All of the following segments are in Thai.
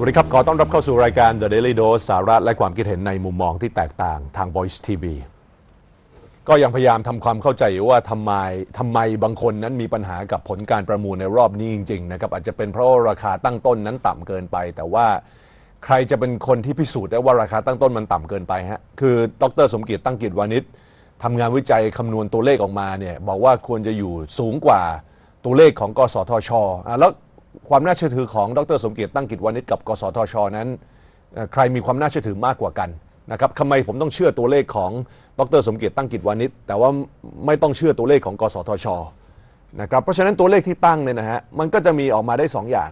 สวัสดีครับ ขอต้อนรับเข้าสู่รายการ The Daily Dose สาระและความคิดเห็นในมุมมองที่แตกต่างทาง Voice TV ก็ยังพยายามทำความเข้าใจว่าทำไมทำไมบางคนนั้นมีปัญหากับผลการประมูลในรอบนี้จริงๆนะครับอาจจะเป็นเพราะราคาตั้งต้นนั้นต่ำเกินไป แต่ว่าใครจะเป็นคนที่พิสูจน์ได้ว่าราคาตั้งต้นมันต่ำเกินไปฮะคือ ดร สมเกียรติตั้งกิจวานิชทำงานวิจัยคำนวณตัวเลขออกมาเนี่ยบอกว่าควรจะอยู่สูงกว่าตัวเลขของกสทชแล้ว ความน่าเชื่อถือของดรสมเกียรติตั้งกิจวานิชกับกสทช นั้นใครมีความน่าเชื่อถือมากกว่ากันนะครับทำไมผมต้องเชื่อตัวเลขของดรสมเกียรติตั้งกิจวานิชแต่ว่าไม่ต้องเชื่อตัวเลขของ กสทชนะครับเพราะฉะนั้นตัวเลขที่ตั้งเนี่ยนะฮะมันก็จะมีออกมาได้ 2 อย่าง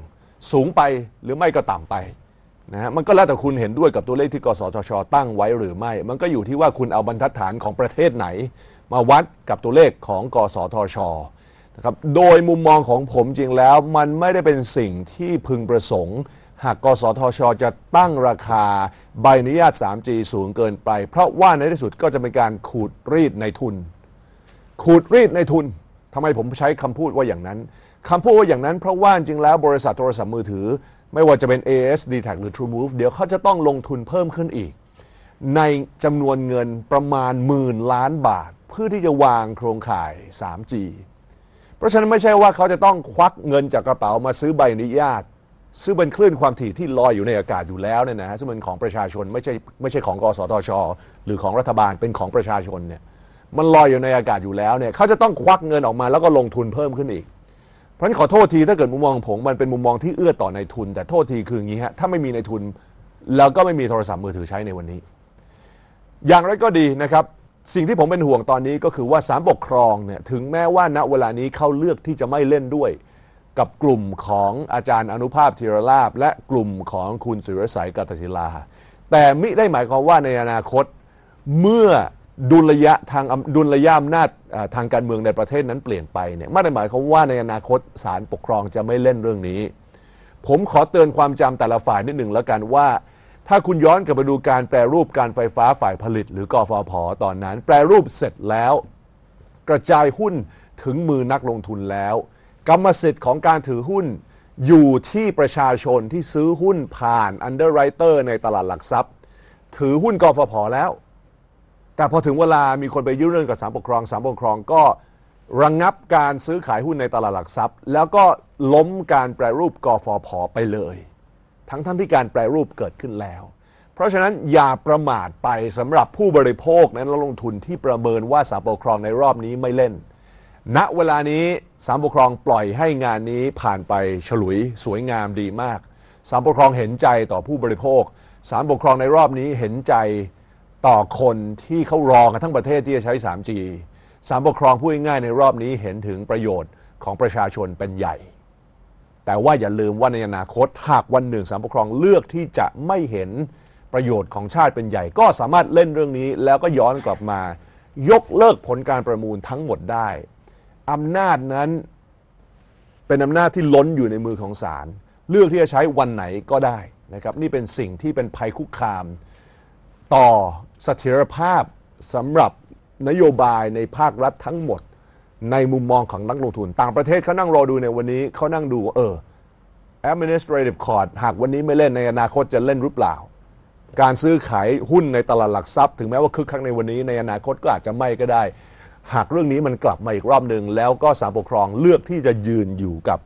สูงไปหรือไม่ก็ต่ำไปนะฮะมันก็แล้วแต่คุณเห็นด้วยกับตัวเลขที่ กสทช ตั้งไว้หรือไม่ มันก็อยู่ที่ว่าคุณเอาบรรทัดฐานของประเทศไหน มาวัดกับตัวเลขของ กสทช นะครับโดยมุมมองของผมจริงแล้วมันไม่ได้เป็นสิ่งที่พึงประสงค์ หากกสทช จะตั้งราคาใบอนุญาต 3G สูงเกินไป เพราะว่าในที่สุดก็จะเป็นการขูดรีดในทุน ขูดรีดในทุนทำไมผมใช้คำพูดว่าอย่างนั้นคำพูดว่าอย่างนั้นเพราะว่าจริงแล้วบริษัทโทรศัพท์มือถือ ไม่ว่าจะเป็น AS d t a c หรือ TrueMove เดี๋ยวเขาจะต้องลงทุนเพิ่มขึ้นอีก ในจำนวนเงินประมาณหมื่นล้านบาท เพื่อที่จะวางโครงข่าย 3G ราะฉะนั้นไม่ใช่ว่าเขาจะต้องควักเงินจากกระเป๋ามาซื้อใบอนุญาต ซึ่งเป็นคลื่นความถี่ที่ลอยอยู่ในอากาศอยู่แล้วเนี่ยนะฮะซึ่งเป็นของประชาชนไม่ใช่ไม่ใช่ของกสทช หรือของรัฐบาลเป็นของประชาชนเนี่ยมันลอยอยู่ในอากาศอยู่แล้วเนี่ยเขาจะต้องควักเงินออกมาแล้วก็ลงทุนเพิ่มขึ้นอีก เพราะฉะนั้นขอโทษทีถ้าเกิดมุมมองผมมันเป็นมุมมองที่เอื้อต่อในทุน แต่โทษทีคืออย่างนี้ฮะถ้าไม่มีในทุนแล้วก็ไม่มีโทรศัพท์มือถือใช้ในวันนี้ อย่างไรก็ดีนะครับ สิ่งที่ผมเป็นห่วงตอนนี้ก็คือว่าสารปกครองเนี่ยถึงแม้ว่าณเวลานี้เขาเลือกที่จะไม่เล่นด้วย กับกลุ่มของอาจารย์อนุภาพธีรลาบ และกลุ่มของคุณสุรสัยกัตศิลา แต่มิได้หมายความว่าในอนาคตเมื่อดุลยะทางดุลยอำนาจอ่าทางการเมืองในประเทศนั้นเปลี่ยนไปเนี่ยไม่ได้หมายความว่าในอนาคตศาลปกครองจะไม่เล่นเรื่องนี้ ผมขอเตือนความจำแต่ละฝ่ายนิดหนึ่งแล้วกันว่า ถ้าคุณย้อนกลับไปดูการแปรรูปการไฟฟ้าฝ่ายผลิต หรือกฟผตอนนั้น แปรรูปเสร็จแล้ว กระจายหุ้นถึงมือนักลงทุนแล้ว กรรมสิทธิ์ของการถือหุ้น อยู่ที่ประชาชนที่ซื้อหุ้นผ่าน underwriter ในตลาดหลักทรัพย์ ถือหุ้นกฟผแล้ว แต่พอถึงเวลามีคนไปยื่นเรื่องกับศาลปกครองศาลปกครองก็ระงงับการซื้อขายหุ้นในตลาดหลักทรัพย์ แล้วก็ล้มการแปรรูปกฟผไปเลย ทั้งทั้งที่การแปรรูปเกิดขึ้นแล้ว เพราะฉะนั้นอย่าประมาทไปสำหรับผู้บริโภคนั้นลงทุนที่ประเมินว่าศาลปกครองในรอบนี้ไม่เล่น ณเวลานี้ศาลปกครองปล่อยให้งานนี้ผ่านไปฉลุยสวยงามดีมากศาลปกครองเห็นใจต่อผู้บริโภคศาลปกครองในรอบนี้เห็นใจต่อคนที่เขารอกันทั้งประเทศที่จะใช้ 3G ศาลปกครองพูดง่ายในรอบนี้เห็นถึงประโยชน์ของประชาชนเป็นใหญ่ แต่ว่าอย่าลืมว่าในอนาคตหากวันหนึ่งศาลปกครองเลือกที่จะไม่เห็นประโยชน์ของชาติเป็นใหญ่ ก็สามารถเล่นเรื่องนี้ แล้วก็ย้อนกลับมา ยกเลิกผลการประมูลทั้งหมดได้อำนาจนั้นเป็นอำนาจที่ล้นอยู่ในมือของศาลเลือกที่จะใช้วันไหนก็ได้นะครับนี่เป็นสิ่งที่เป็นภัยคุกคาม ต่อเสถียรภาพสำหรับนโยบายในภาครัฐทั้งหมด ในมุมมองของนักลงทุน ต่างประเทศเขานั่งรอดูในวันนี้เขานั่งดูว่าเออ administrative court หากวันนี้ไม่เล่นในอนาคตจะเล่นหรือเปล่า การซื้อขายหุ้นในตลาดหลักทรัพย์ ถึงแม้ว่าคึกคักในวันนี้ในอนาคตก็อาจจะไม่ก็ได้ หากเรื่องนี้มันกลับมาอีกรอบหนึ่งแล้วก็ศาลปกครองเลือกที่จะยืนอยู่กับ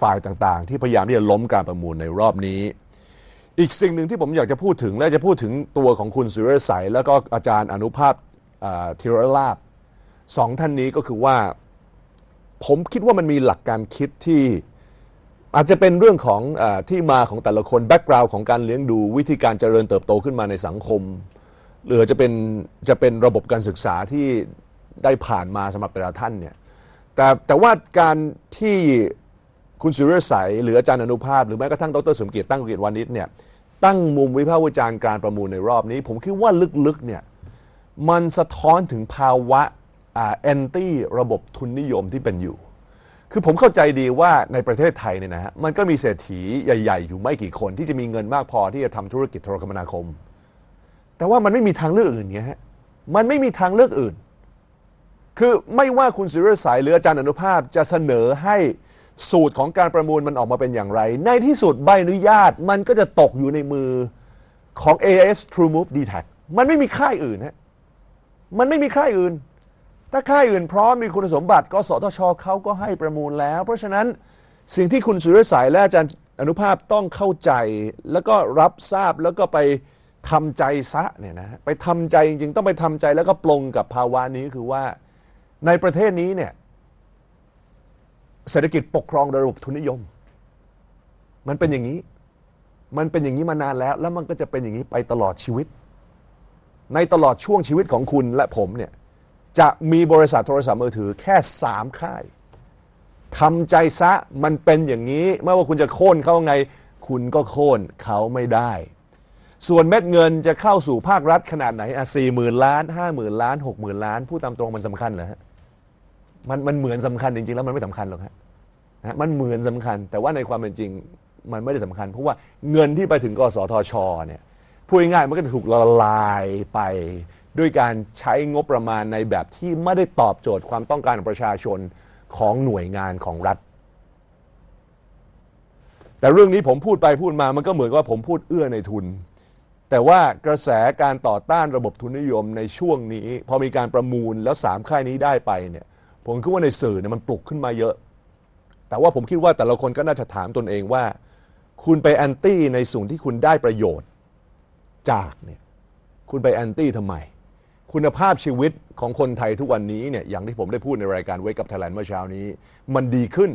ฝ่ายต่างๆ ที่พยายามที่จะล้มการประมูลในรอบนี้ อีกสิ่งหนึ่งที่ผมอยากจะพูดถึงและจะพูดถึงตัวของคุณสุรใสยแล้วก็อาจารย์อนุภาพอ่าธีรลาบ สองท่านนี้ก็คือว่า ผมคิดว่ามันมีหลักการคิดที่อาจจะเป็นเรื่องของอที่มาของแต่ละคนแบ็กกราวน์ของการเลี้ยงดูวิธีการเจริญเติบโตขึ้นมาในสังคม หรือจะเป็นจะเป็นระบบการศึกษาที่ได้ผ่านมาสำหรับแต่ละท่านเนี่ยแต่แต่ว่าการที่คุณสุริยสัยหรืออาจารย์อนุภาพ หรือแม้กระทั่งดรสมเกียรติตั้งเกียรติวานิชเนี่ยตั้งมุมวิพากษ์วิจารณ์การประมูลในรอบนี้ ผมคิดว่าลึกๆเนี่ยมันสะท้อนถึงภาวะ แอนตี้ระบบทุนนิยมที่เป็นอยู่ คือผมเข้าใจดีว่าในประเทศไทยเนี่ยนะฮะมันก็มีเศรษฐีใหญ่ ๆ อยู่ไม่กี่คนที่จะมีเงินมากพอที่จะทำธุรกิจโทรคมนาคม แต่ว่ามันไม่มีทางเลือกอื่นไงฮะมันไม่มีทางเลือกอื่น คือไม่ว่าคุณสุริยสัยหรืออาจารย์อนุภาพจะเสนอให้สูตรของการประมูลมันออกมาเป็นอย่างไร ในที่สุดใบอนุญาตมันก็จะตกอยู่ในมือของ AIS True Move d t a c มันไม่มีค่ายอื่นฮะมันไม่มีค่ายอื่น ถ้าค่ายอื่นพร้อมมีคุณสมบัติ ก็สทชเขาก็ให้ประมูลแล้ว เพราะฉะนั้นสิ่งที่คุณสุริสัยและอาจารย์อนุภาพต้องเข้าใจ แล้วก็รับทราบแล้วก็ไปทำใจซะเนี่ยนะไปทำใจจริงๆต้องไปทำใจแล้วก็ปลงกับภาวะนี้คือว่าในประเทศนี้เนี่ยเศรษฐกิจปกครองโดยระบบทุนนิยม มันเป็นอย่างนี้ มันเป็นอย่างนี้มานานแล้ว แล้วมันก็จะเป็นอย่างนี้ไปตลอดชีวิต ในตลอดช่วงชีวิตของคุณและผมเนี่ย จะมีบริษัทโทรศัพท์มือถือแค่สามค่ายทำใจซะมันเป็นอย่างนี้ไม่ว่าคุณจะโค่นเขาไง คุณก็โค่นเขาไม่ได้ ส่วนเม็ดเงินจะเข้าสู่ภาครัฐขนาดไหนอะสี่หมื่นล้านห้าหมื่นล้านหกหมื่นล้านพูดตามตรงมันสำคัญเหรอฮะมันมันเหมือนสำคัญจริงๆ แล้วมันไม่สำคัญหรอกฮะนะมันเหมือนสำคัญ แต่ว่าในความเป็นจริงมันไม่ได้สำคัญ เพราะว่าเงินที่ไปถึงกสทชเนี่ยพูดง่ายๆมันก็จะถูกละลายไป ด้วยการใช้งบประมาณในแบบที่ไม่ได้ตอบโจทย์ความต้องการของประชาชนของหน่วยงานของรัฐ แต่เรื่องนี้ผมพูดไปพูดมามันก็เหมือนว่าผมพูดเอื้อในทุน แต่ว่ากระแสการต่อต้านระบบทุนนิยมในช่วงนี้ พอมีการประมูลแล้วสามค่ายนี้ได้ไปเนี่ยผมคิดว่าในสื่อเนี่ยมันปลุกขึ้นมาเยอะ แต่ว่าผมคิดว่าแต่ละคนก็น่าจะถามตนเองว่า คุณไปแอนตี้ในส่วนที่คุณได้ประโยชน์จากเนี่ยคุณไปแอนตี้ทำไม คุณภาพชีวิตของคนไทยทุกวันนี้เนี่ยอย่างที่ผมได้พูดในรายการ Wake Up Thailand เมื่อเช้านี้ มันดีขึ้น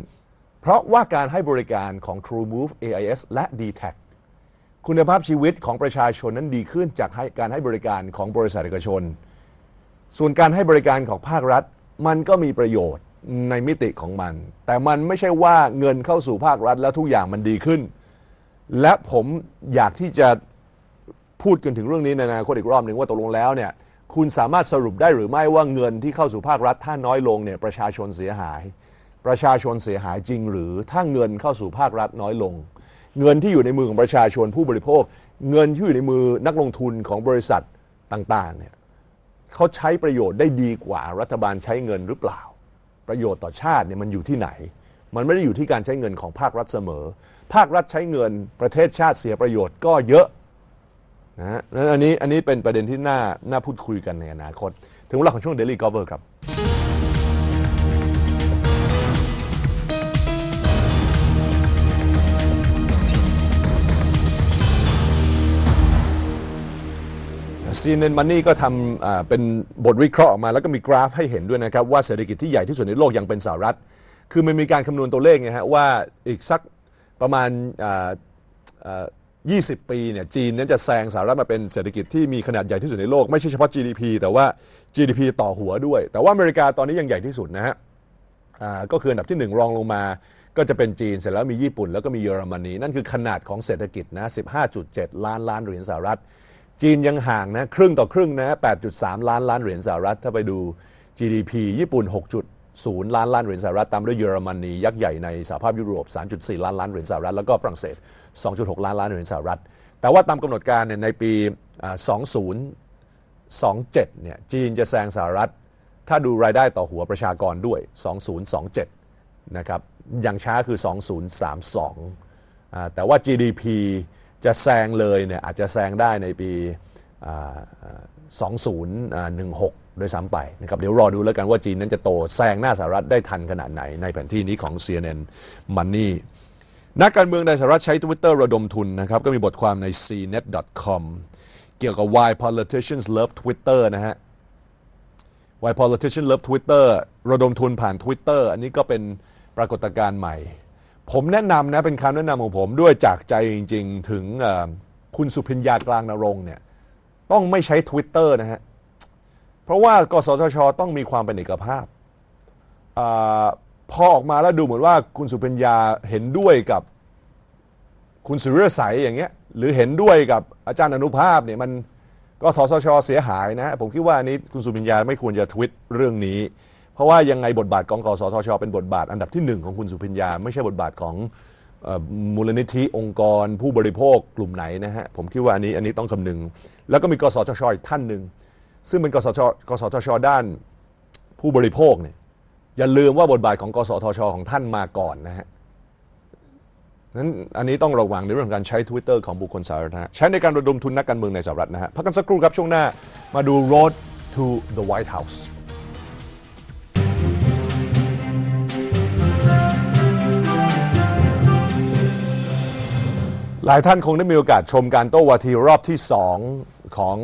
เพราะว่าการให้บริการของ True Move AIS และ d t แทคุณภาพชีวิตของประชาชนนั้นดีขึ้นจากการให้บริการของบริษัทเอกชน ส่วนการให้บริการของภาครัฐ มันก็มีประโยชน์ในมิติของมัน แต่มันไม่ใช่ว่าเงินเข้าสู่ภาครัฐแล้วทุกอย่างมันดีขึ้น และผมอยากที่จะพูดกันถึงเรื่องนี้ในอนาคตอีกรอบหนึ่งว่าตกลงแล้วเนี่ย คุณสามารถสรุปได้หรือไม่ว่าเงินที่เข้าสู่ภาครัฐถ้าน้อยลงเนี่ยประชาชนเสียหาย ประชาชนเสียหายจริง หรือถ้าเงินเข้าสู่ภาครัฐน้อยลง เงินที่อยู่ในมือของประชาชนผู้บริโภค เงินที่อยู่ในมือนักลงทุนของบริษัทต่างๆเนี่ยเขาใช้ประโยชน์ได้ดีกว่ารัฐบาลใช้เงินหรือเปล่า ประโยชน์ต่อชาติเนี่ยมันอยู่ที่ไหน มันไม่ได้อยู่ที่การใช้เงินของภาครัฐเสมอ ภาครัฐใช้เงินประเทศชาติเสียประโยชน์ก็เยอะ นะฮะอันนี้อันนี้เป็นประเด็นที่น่าน่าพูดคุยกันในอนาคต ถึงเวลาของช่วง Daily Cover ครับ CNN Money ก็ทำเป็นบทวิเคราะห์ออกมา แล้วก็มีกราฟให้เห็นด้วยนะครับ ว่าเศรษฐกิจที่ใหญ่ที่สุดในโลกยังเป็นสหรัฐ คือมันมีการคำนวณตัวเลขไงฮะว่าอีกสักประมาณ 20 ปีเนี่ยจีนนั้นจะแซงสหรัฐมาเป็นเศรษฐกิจที่มีขนาดใหญ่ที่สุดในโลก ไม่ใช่เฉพาะ GDP แต่ว่า GDP ต่อหัวด้วย แต่ว่าอเมริกาตอนนี้ยังใหญ่ที่สุดนะฮะก็คืออันดับที่ 1 รองลงมา ก็จะเป็นจีนเสร็จแล้วมีญี่ปุ่น แล้วก็มีเยอรมนี นั่นคือขนาดของเศรษฐกิจนะ15.7 ล้านล้านเหรียญสหรัฐ จีนยังห่างนะครึ่งต่อครึ่งนะ8.3 ล้านล้านเหรียญสหรัฐถ้าไปดู GDP ญี่ปุ่น 0ล้านล้านเหรียญสหรัฐตามด้วยเยอรมนียักษ์ใหญ่ในสหภาพยุโรป 3.4 ล้านล้านเหรียญสหรัฐแล้วก็ฝรั่งเศส 2.6 ล้านล้านเหรียญสหรัฐ แต่ว่าตามกำหนดการเนี่ยในปี 2027 เนี่ยจีนจะแซงสหรัฐ ถ้าดูรายได้ต่อหัวประชากรด้วย 2027 นะครับอย่างช้าคือ 2032 แต่ว่า GDP จะแซงเลยเนี่ยอาจจะแซงได้ในปี 2016 โดยซ้ำไปนะครับเดี๋ยวรอดูแล้วกันว่าจีนนั้นจะโตแซงหน้าสหรัฐได้ทันขนาดไหนในแผนที่นี้ของ CNN Money นักการเมืองในสหรัฐใช้ Twitter ระดมทุนนะครับ ก็มีบทความใน cnet.com เกี่ยวกับ why politicians love Twitter นะฮะ why politicians love Twitter ระดมทุนผ่าน Twitter อันนี้ก็เป็นปรากฏการณ์ใหม่ ผมแนะนำนะ เป็นคำแนะนำของผมด้วยจากใจจริง ๆ ถึงคุณสุพิญญากลางนรงเนี่ยต้องไม่ใช้ Twitter นะฮะ เพราะว่ากสทช ต้องมีความเป็นเอกภาพอพอออกมาแล้วดูเหมือนว่าคุณสุเพ็ญญาเห็นด้วยกับคุณสุริยสัยอย่างเงี้ยหรือเห็นด้วยกับอาจารย์อนุภาพเนี่ยมันก็ทสชเสียหายนะ ผมคิดว่าอันนี้คุณสุพ็ญญาไม่ควรจะทวิตเรื่องนี้ เพราะว่ายังไงบทบาทของกสทช เป็นบทบาทอันดับที่หนึ่งของคุณสุพ็ญญา ไม่ใช่บทบาทของมูลนิธิองค์กร ผู้บริโภคกลุ่มไหนนะฮะผมคิดว่าอันนี้อันนี้ต้องคำนึง แล้วก็มีกสทชอีกท่านหนึ่ง ซึ่งเป็นกสชกสทช ด้านผู้บริโภคเนี่ยอย่าลืมว่าบทบาทของกสทช ของท่านมาก่อนนะฮะนั้นอันนี้ต้องระวังในเรื่องของการใช้ Twitter ของบุคคลสาธารณะใช้ในการระดมทุนนักการเมืองในสหรัฐนะฮะพักกันสักครู่ครับช่วงหน้ามาดู Road to the White House หลายท่านคงได้มีโอกาสชมการโต้วาทีรอบที่ 2 ของ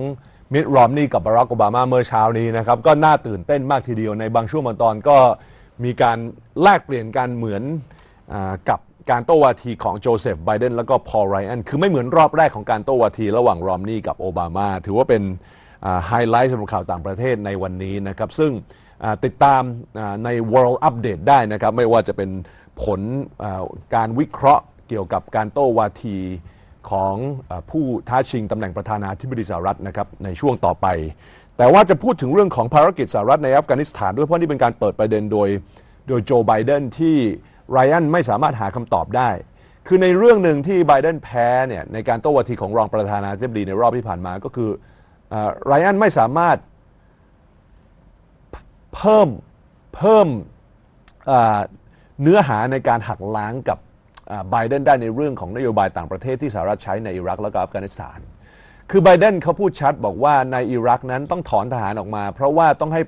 มิตรอมนี่กับบารักโอบามาเมื่อเช้านี้นะครับ ก็น่าตื่นเต้นมากทีเดียวในบางช่วงบางตอนก็มีการแลกเปลี่ยนกันเหมือนอกับการโต้วาทีของโจเซฟไบเดนแล้วก็พอลไรอันคือไม่เหมือนรอบแรกของการโต้วาทีระหว่างรอมนี่กับโอบามา ถือว่าเป็นไฮไลท์สำหรับข่าวต่างประเทศในวันนี้นะครับ ซึ่งติดตามใน World Update ได้นะครับ ไม่ว่าจะเป็นผลการวิเคราะห์เกี่ยวกับการโต้วาที ของผู้ท้าชิงตำแหน่งประธานาธิบดีสหรัฐนะครับในช่วงต่อไป แต่ว่าจะพูดถึงเรื่องของภารกิจสหรัฐในอัฟกานิสถานด้วยเพราะนี่เป็นการเปิดประเด็นโดยโดยโจไบเดนที่ไรอันไม่สามารถหาคำตอบได้ คือในเรื่องหนึ่งที่ไบเดนแพ้เนี่ยในการโต้วาทีของรองประธานาธิบดีในรอบที่ผ่านมาก็คือไรอันไม่สามารถเพิ่มเพิ่มเนื้อหาในการหักล้างกับ ไบเดนได้ในเรื่องของนโยบายต่างประเทศที่สหรัฐใช้ในอิรักและก็อัฟกานิสถาน คือไบเดนเขาพูดชัดบอกว่าในอิรักนั้นต้องถอนทหารออกมา เพราะว่าต้องให้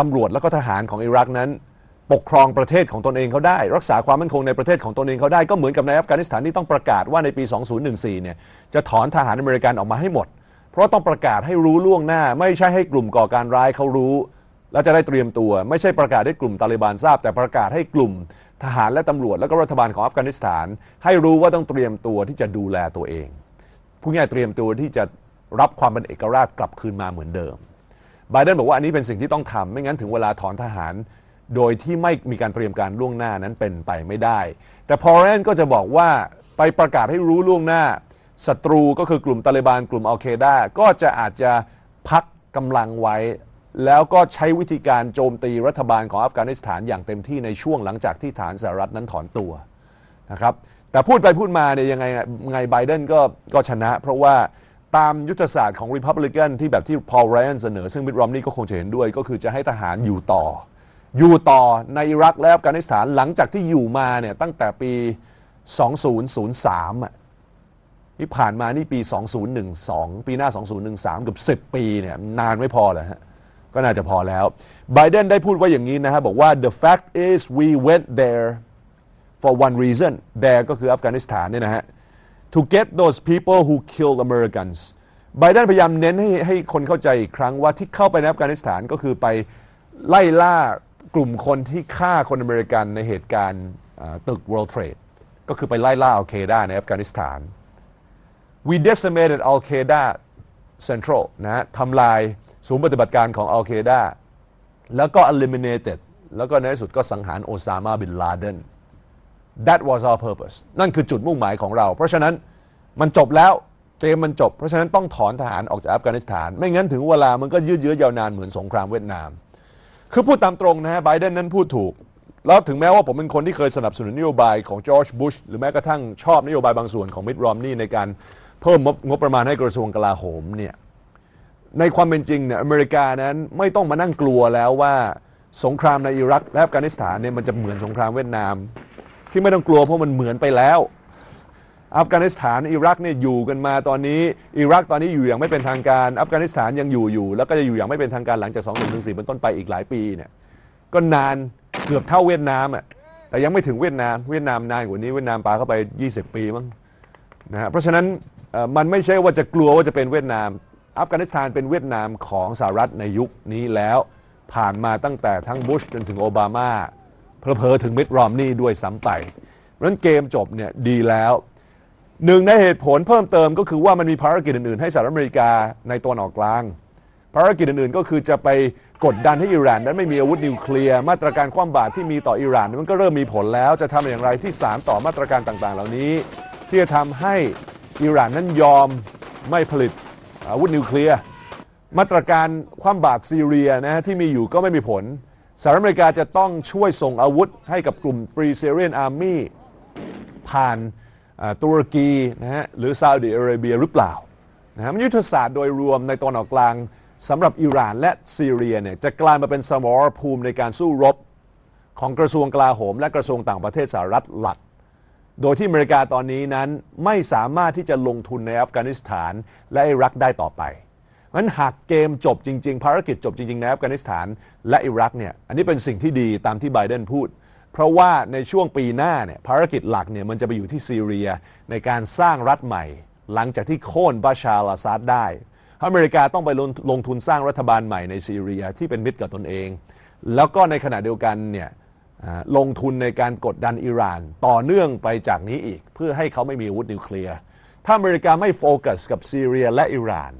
ตำรวจและก็ทหารของอิรักนั้น ปกครองประเทศของตนเองเขาได้ รักษาความมั่นคงในประเทศของตนเองเขาได้ก็เหมือนกับในอัฟกานิสถานที่ต้องประกาศว่าในปี 2014 เนี่ยจะถอนทหารอเมริกันออกมาให้หมด เพราะต้องประกาศให้รู้ล่วงหน้า ไม่ใช่ให้กลุ่มก่อการร้ายเขารู้แล้วจะได้เตรียมตัว ไม่ใช่ประกาศให้กลุ่มตาลิบันทราบ แต่ประกาศให้กลุ่ม ทหารและตำรวจและก็รัฐบาลของอัฟกานิสถาน ให้รู้ว่าต้องเตรียมตัวที่จะดูแลตัวเองผู้ง่ายเตรียมตัวที่จะรับความเป็นเอกราชกลับคืนมาเหมือนเดิมไบเดนบอกว่าอันนี้เป็นสิ่งที่ต้องทำไม่งั้นถึงเวลาถอนทหาร โดยที่ไม่มีการเตรียมการล่วงหน้านั้นเป็นไปไม่ได้ แต่พอแรนก็จะบอกว่าไปประกาศให้รู้ล่วงหน้าศัตรูก็คือกลุ่มตาลิบันกลุ่มอัลเคดาก็จะอาจจะพักกำลังไว้ แล้วก็ใช้วิธีการโจมตีรัฐบาลของอัฟกานิสถานอย่างเต็มที่ในช่วงหลังจากที่ฐานสหรัฐนั้นถอนตัวนะครับแต่พูดไปพูดมาเนี่ยยังไงไงไบเดนก็ก็ชนะ เพราะว่าตามยุทธศาสตร์ของ Republican ที่แบบที่พอลไรอันเสนอ ซึ่งมิตรรอมนี่ก็คงจะเห็นด้วย ก็คือจะให้ทหารอยู่ต่อ อยู่ต่อในอิรักและอัฟกานิสถานหลังจากที่อยู่มาเนี่ยตั้งแต่ปี 2003อะที่ผ่านมานี่ปี 2012 ปีหน้า 2013 เกือบ10 ปีเนี่ยนานไม่พอเลยฮะ ก็น่าจะพอแล้วไบเดนได้พูดว่าอย่างนี้นะฮะบบอกว่า the fact is we went there for one reason there ก็คืออัฟกานิสถานเนี่ยนะฮะ to get those people who killed Americans ไบเดนพยายามเน้นให้ให้คนเข้าใจอีกครั้งว่าที่เข้าไปในอัฟกานิสถานก็คือไปไล่ล่ากลุ่มคนที่ฆ่าคนอเมริกันในเหตุการณ์ตึก World Trade ก็คือไปไล่ล่าอัลเคด้าในอัฟกานิสถาน we decimated Al Qaeda Central นะทำลาย ศูนย์ปฏิบัติการของ Al Qaeda แล้วก็ eliminated แล้วก็ในที่สุดก็สังหารโอซามาบินลาเดน that was our purpose นั่นคือจุดมุ่งหมายของเรา เพราะฉะนั้นมันจบแล้วเกมมันจบ เพราะฉะนั้นต้องถอนทหารออกจากอัฟกานิสถาน ไม่งั้นถึงเวลามันก็ยืดเยื้อยาวนานเหมือนสงครามเวียดนาม คือพูดตามตรงนะฮะไบเดนนั้นพูดถูก แล้วถึงแม้ว่าผมเป็นคนที่เคยสนับสนุนนโยบายของจอร์จบุชหรือแม้กระทั่งชอบนโยบายบางส่วนของมิตรรอมนี่ในการเพิ่มงบประมาณให้กระทรวงกลาโหมเนี่ย ในความเป็นจริงเนี่ยอเมริกานั้นไม่ต้องมานั่งกลัวแล้วว่าสงครามในอิรักและอัฟกานิสถานเนี่ยมันจะเหมือนสงครามเวียดนาม ที่ไม่ต้องกลัวเพราะมันเหมือนไปแล้ว อัฟกานิสถานอิรักเนี่ยอยู่กันมาตอนนี้อิรักตอนนี้อยู่อย่างไม่เป็นทางการอัฟกานิสถานยังอยู่อยู่ แล้วก็จะอยู่อย่างไม่เป็นทางการหลังจาก2 1 1 4เป็นต้นไปอีกหลายปีเนี่ยก็นานเกือบเท่าเวียดนามอะแต่ยังไม่ถึงเวียดนามเวียดนามนานกว่านี้เวียดนามปาเข้าไป 20 ปีมั้งนะฮะเพราะฉะนั้นมันไม่ใช่ว่าจะกลัวว่าจะเป็นเวียดนาม อัฟกานิสถานเป็นเวียดนามของสหรัฐในยุคนี้แล้วผ่านมาตั้งแต่ทั้งบุชจนถึงโอบามาเพอถึงมิตรรอมนี่ด้วยซ้ำไปเพราะนั้นเกมจบเนี่ยดีแล้วหนึ่งในเหตุผลเพิ่มเติมก็คือว่ามันมีภารกิจอื่น ๆ ให้สหรัฐอเมริกาในตะวันออกกลาง ภารกิจอื่น ๆ ก็คือจะไปกดดันให้อิหร่านนั้นไม่มีอาวุธนิวเคลียร์มาตรการคว่ำบาตรที่มีต่ออิหร่านมันก็เริ่มมีผลแล้วจะทำอย่างไรที่สารต่อมาตรการต่างๆ เหล่านี้ ที่จะทำให้อิหร่านนั้นยอมไม่ผลิต อาวุธนิวเคลียร์มาตรการคว่ำบาตรซีเรียนะฮะที่มีอยู่ก็ไม่มีผลสหรัฐอเมริกาจะต้องช่วยส่งอาวุธให้กับกลุ่ม Free Syrian Army ผ่านตุรกีนะฮะหรือซาอุดิอาระเบียหรือเปล่านะฮะยุทธศาสตร์โดยรวมในตอนออกกลางสำหรับอิหร่านและซีเรียเนี่ยจะกลายมาเป็นสมรภูมิในการสู้รบของกระทรวงกลาโหม และกระทรวงต่างประเทศสหรัฐหลัก โดยที่อเมริกาตอนนี้นั้นไม่สามารถที่จะลงทุนในอัฟกานิสถานและอิรักได้ต่อไปงั้นหากเกมจบจริง ๆ ภารกิจจบจริง ๆ ในอัฟกานิสถานและอิรักเนี่ยอันนี้เป็นสิ่งที่ดีตามที่ไบเดนพูด เพราะว่าในช่วงปีหน้าเนี่ยภารกิจหลักเนี่ยมันจะไปอยู่ที่ซีเรียในการสร้างรัฐใหม่ หลังจากที่โค่นบาชาลาซาดได้อเมริกาต้องไปลงลงทุนสร้างรัฐบาลใหม่ในซีเรียที่เป็นมิตรกับตนเอง แล้วก็ในขณะเดียวกันเนี่ย ลงทุนในการกดดันอิหร่าน ต่อเนื่องไปจากนี้อีก เพื่อให้เขาไม่มีอาวุธนิวเคลียร์ ถ้าอเมริกาไม่โฟกัสกับซีเรียและอิหร่าน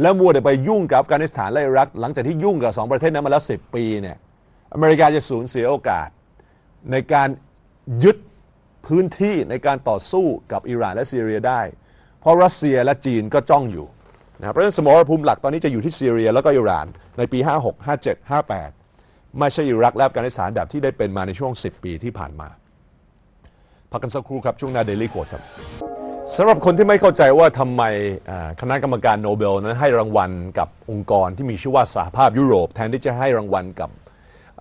แล้วมัวแต่ไปยุ่งกับอัฟกานิสถานและอิรัก หลังจากที่ยุ่งกับสองประเทศนั้นมาแล้ว10 ปีเนี่ยอเมริกาจะสูญเสียโอกาส ในการยึดพื้นที่ในการต่อสู้กับอิหร่านและซีเรียได้ เพราะรัสเซียและจีนก็จ้องอยู่นะครับเพราะฉะนั้นสมรภูมิหลักตอนนี้จะอยู่ที่ซีเรียแล้วก็อิหร่านในปี 56 57 58 ไม่ใช่อิรักและอัฟกานิสถานแบบที่ได้เป็นมาในช่วง 10 ปีที่ผ่านมา พักกันสักครู่ครับ ช่วงหน้าเดลี่โคดครับสำหรับคนที่ไม่เข้าใจว่าทำไมคณะกรรมการโนเบลนั้นให้รางวัลกับองค์กรที่มีชื่อว่าสหภาพยุโรป แทนที่จะให้รางวัลกับ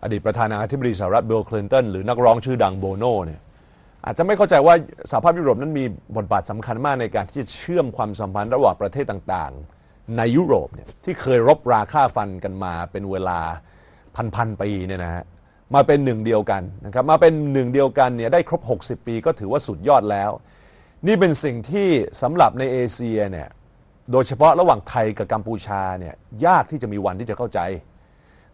อดีตประธานาธิบดีสหรัฐบิลคลินตันหรือนักร้องชื่อดังโบโนเนี่ยอาจจะไม่เข้าใจว่าสหภาพยุโรปนั้นมีบทบาทสำคัญมากในการที่จะเชื่อมความสัมพันธ์ระหว่างประเทศต่างๆ ในยุโรปเนี่ยที่เคยรบราค่าฟันกันมาเป็นเวลา พันๆปีเนี่ยนะฮะมาเป็นหนึ่งเดียวกันนะครับมาเป็นหนึ่งเดียวกันเนี่ยได้ครบ 60 ปีก็ถือว่าสุดยอดแล้ว นี่เป็นสิ่งที่สำหรับในเอเชียเนี่ยโดยเฉพาะระหว่างไทยกับกัมพูชาเนี่ยยากที่จะมีวันที่จะเข้าใจ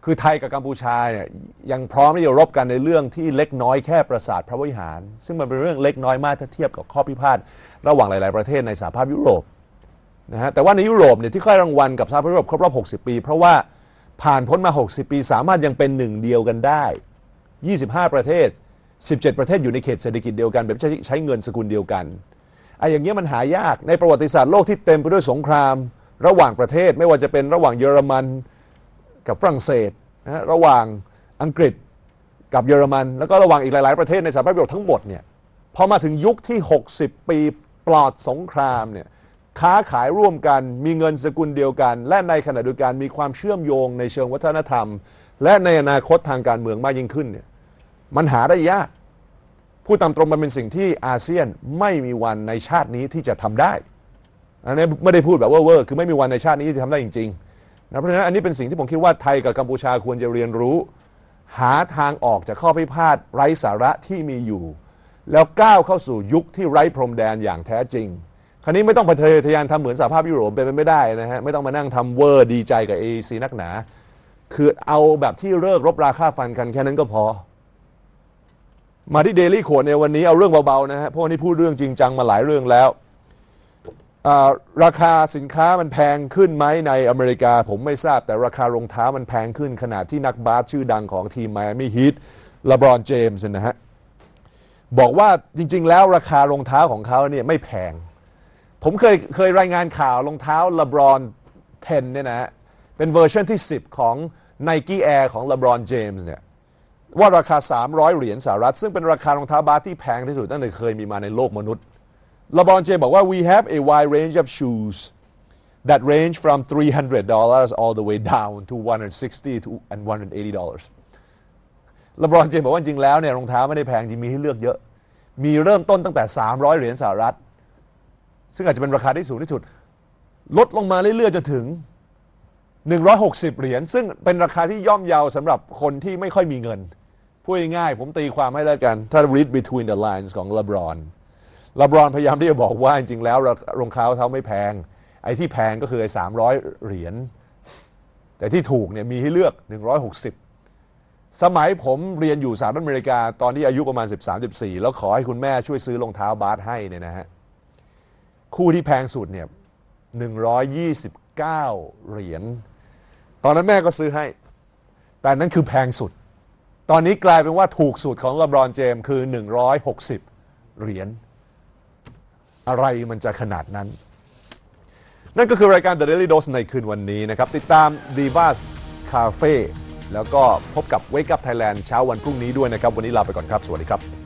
คือไทยกับกัมพูชาเนี่ยยังพร้อมที่จะรบกันในเรื่องที่เล็กน้อยแค่ปราสาทพระวิหาร ซึ่งมันเป็นเรื่องเล็กน้อยมากถ้าเทียบกับข้อพิพาทระหว่างหลาย ๆ ประเทศในสหภาพยุโรปนะฮะแต่ว่าในยุโรปเนี่ยที่ค่อยรางวัลกับสหภาพยุโรปครบรอบ 60 ปี เพราะว่า ผ่านพ้นมา 60 ปี สามารถยังเป็นหนึ่งเดียวกันได้ 25 ประเทศ 17 ประเทศอยู่ในเขตเศรษฐกิจเดียวกันแบบใช้ใช้เงินสกุลเดียวกันไอ้อย่างเงี้ยมันหายากในประวัติศาสตร์โลกที่เต็มไปด้วยสงคราม ระหว่างประเทศไม่ว่าจะเป็นระหว่างเยอรมันกับฝรั่งเศสนะฮะระหว่างอังกฤษกับเยอรมัน แล้วก็ระหว่างอีกหลาย ๆ ประเทศในสหภาพยุโรปทั้งหมดเนี่ยพอมาถึงยุคที่ 60 ปีปลอดสงครามเนี่ย ค้าขายร่วมกัน มีเงินสกุลเดียวกัน และในขณะเดียวกันมีความเชื่อมโยงในเชิงวัฒนธรรม และในอนาคตทางการเมืองมากยิ่งขึ้นเนี่ยมันหาได้ยากพูดตามตรงมันเป็นสิ่งที่อาเซียนไม่มีวันในชาตินี้ที่จะทำได้อันนี้ไม่ได้พูดแบบเวอร์คือไม่มีวันในชาตินี้ที่จะทำได้จริงๆนะเพราะฉะนั้นอันนี้เป็นสิ่งที่ผมคิดว่าไทยกับกัมพูชาควรจะเรียนรู้ หาทางออกจากข้อพิพาทไร้สาระที่มีอยู่ แล้วก้าวเข้าสู่ยุคที่ไร้พรมแดนอย่างแท้จริง คราวนี้ไม่ต้องไปทะยานทำเหมือนสหภาพยุโรปเป็นไปไม่ได้นะฮะไม่ต้องมานั่งทำเวอร์ดีใจกับ AEC นักหนา คือเอาแบบที่เลิกรบราค่าฟันกันแค่นั้นก็พอ มาที่เดลี่โ d ในวันนี้เอาเรื่องเบาๆนะฮะเพราะวันนี้พูดเรื่องจริงจังมาหลายเรื่องแล้วราคาสินค้ามันแพงขึ้นไหมในอเมริกา ผมไม่ทราบแต่ราคารองเท้ามันแพงขึ้นขนาดที่นักบาสชื่อดังของทีมไมอามี่ฮีทลาบรอนเจมส์นะฮะบอกว่าจริง ๆ แล้วราคารองเท้าของเขาเนี่ยไม่แพง ผมเคยเคยรายงานข่าวรองเท้าลาบรอน10 เนี่ยนะเป็นเวอร์ชันที่ 10 ของ Nike Air ของลาบรอนเจมส์เนี่ยว่าราคา 300 เหรียญสหรัฐ ซึ่งเป็นราคารองเท้าบาสที่แพงที่สุดตั้งแต่เคยมีมาในโลกมนุษย์ลาบรอนเจมส์บอกว่า we have a wide range of shoes that range from 300 all the way down to 160 to and 180 dollars ลบรอนเจมส์บอกว่าจริงแล้วเนี่ยรองเท้าไม่ได้แพงจริงมีให้เลือกเยอะ มีเริ่มต้นตั้งแต่ 300 เหรียญสหรัฐ ซึ่งอาจจะเป็นราคาที่สูงที่สุด ลดลงมาเรื่อยๆจนถึง 160 เหรียญซึ่งเป็นราคาที่ย่อมเยาวสำหรับคนที่ไม่ค่อยมีเงิน พูดง่ายๆผมตีความให้แล้วกัน ถ้า read between the lines ของลาบรอนลาบรอนพยายามที่จะบอกว่าจริงๆแล้วรองเท้าเท้าไม่แพง ไอ้ที่แพงก็คือไอ้300เหรียญแต่ที่ถูกเนี่ยมีให้เลือก 160 สมัยผมเรียนอยู่สหรัฐอเมริกา ตอนที่อายุประมาณ 13-14 แล้วขอให้คุณแม่ช่วยซื้อรองเท้าบาสให้เนี่ยนะฮะ คู่ที่แพงสุดเนี่ย129 เหรียญ ตอนนั้นแม่ก็ซื้อให้ แต่นั่นคือแพงสุด ตอนนี้กลายเป็นว่าถูกสุดของล e บรอนเจมคือ 160 เหรียญ อะไรมันจะขนาดนั้น นั่นก็คือรายการ The Daily Dose ในคืนวันนี้นะครับ ติดตาม Divas Cafe แล้วก็พบกับ Wake Up Thailand เช้าวันพรุ่งนี้ด้วยนะครับ วันนี้ลาไปก่อนครับ สวัสดีครับ